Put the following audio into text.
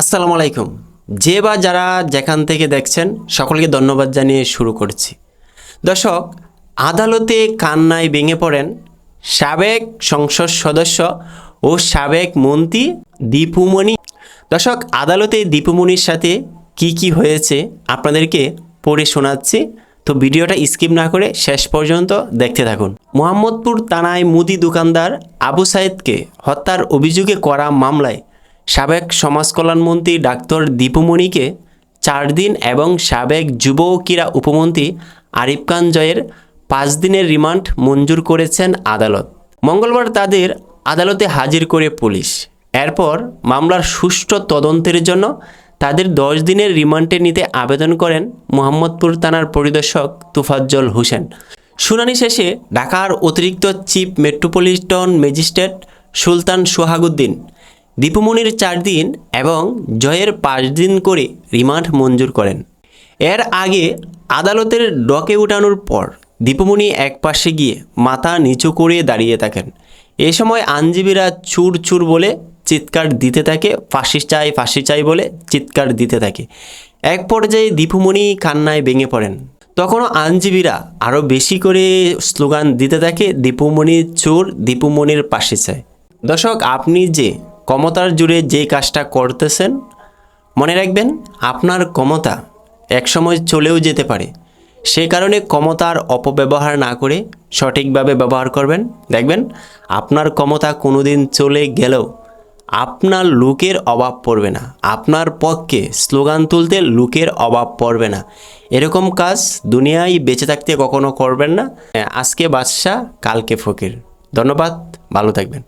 আসসালামু আলাইকুম। যে বা যারা যেখান থেকে দেখছেন, সকলকে ধন্যবাদ জানিয়ে শুরু করছি। দর্শক, আদালতে কান্নায় ভেঙে পড়েন সাবেক সংসদ সদস্য ও সাবেক মন্ত্রী দীপুমণি দর্শক, আদালতে দীপুমণির সাথে কি কি হয়েছে আপনাদেরকে পড়ে শোনাচ্ছি। তো ভিডিওটা স্কিপ না করে শেষ পর্যন্ত দেখতে থাকুন। মোহাম্মদপুর থানায় মুদি দোকানদার আবু সাইদকে হত্যার অভিযোগে করা মামলায় সাবেক সমাজ কল্যাণমন্ত্রী ডাক্তার দীপুমণিকে চার দিন এবং সাবেক যুব ক্রীড়া উপমন্ত্রী আরিফ খান জয়ের পাঁচ দিনের রিমান্ড মঞ্জুর করেছেন আদালত। মঙ্গলবার তাদের আদালতে হাজির করে পুলিশ। এরপর মামলার সুষ্ঠু তদন্তের জন্য তাদের দশ দিনের রিমান্ডে নিতে আবেদন করেন মোহাম্মদপুর থানার পরিদর্শক তুফাজ্জল হোসেন। শুনানি শেষে ঢাকার অতিরিক্ত chief metropolitan magistrate Sultan Sohaguddin দীপুমণির চার দিন এবং জয়ের পাঁচ দিন করে রিমান্ড মঞ্জুর করেন। এর আগে আদালতের ডকে উঠানোর পর দীপুমণি এক পাশে গিয়ে মাথা নিচু করে দাঁড়িয়ে থাকেন। এ সময় আইনজীবীরা চুর চুর বলে চিৎকার দিতে থাকে, ফাঁসি চাই ফাঁসি চাই বলে চিৎকার দিতে থাকে। এক পর্যায়ে দীপুমণি কান্নায় ভেঙে পড়েন। তখনও আইনজীবীরা আরও বেশি করে স্লোগান দিতে থাকে দীপুমণির চোর, দীপুমণির পাশে চায় দর্শক, আপনি যে ক্ষমতার জুড়ে যে কাজটা করতেছেন, মনে রাখবেন আপনার ক্ষমতা একসময় চলেও যেতে পারে। সে কারণে ক্ষমতার অপব্যবহার না করে সঠিকভাবে ব্যবহার করবেন। দেখবেন আপনার ক্ষমতা কোনোদিন চলে গেলেও আপনার লোকের অভাব পড়বে না। আপনার পক্ষে স্লোগান তুলতে লোকের অভাব পড়বে না। এরকম কাজ দুনিয়ায় বেঁচে থাকতে কখনো করবেন না। আজকে বাদশাহ, কালকে ফকির। ধন্যবাদ, ভালো থাকবেন।